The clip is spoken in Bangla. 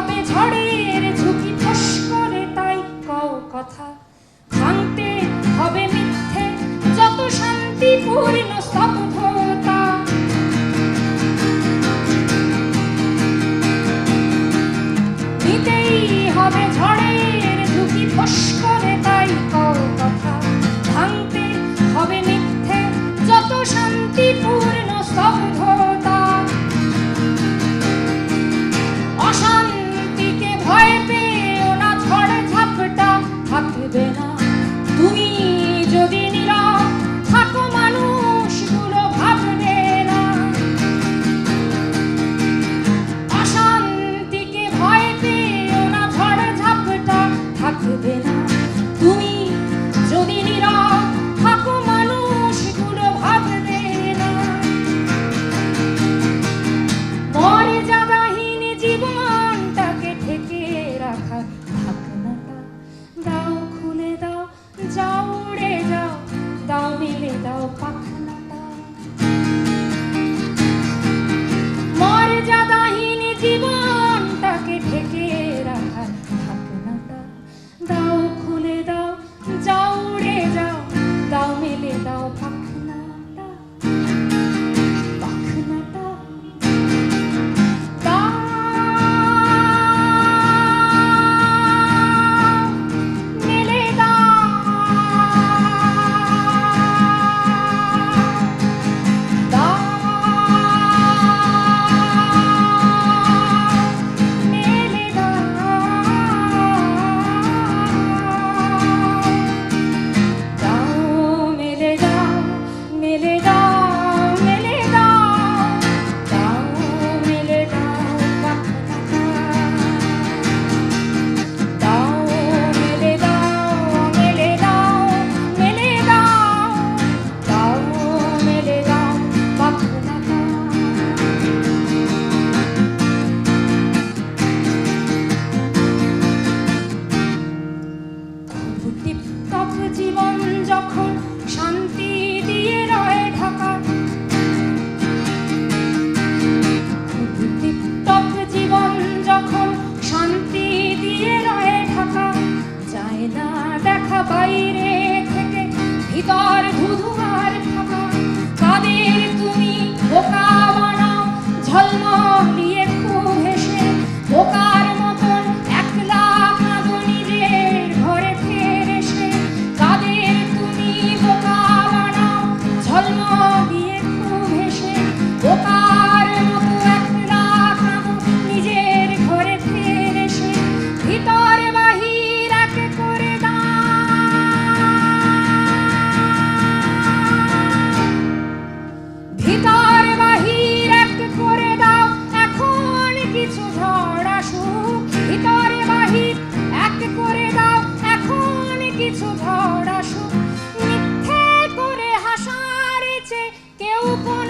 হবে ঝড়ের ঝুঁকি ফস করে, তাই কও কথা। ভাঙতে হবে মিথ্যে, যত শান্তিপূর্ণ স্তব্ধতা। নিতেই হবে ঝড়ের ঝুঁকি ফস 对他 বাইরে থেকে ভিতরে ধরাসু মিথ্যে করে হাসার চেয়ে কেউ কোন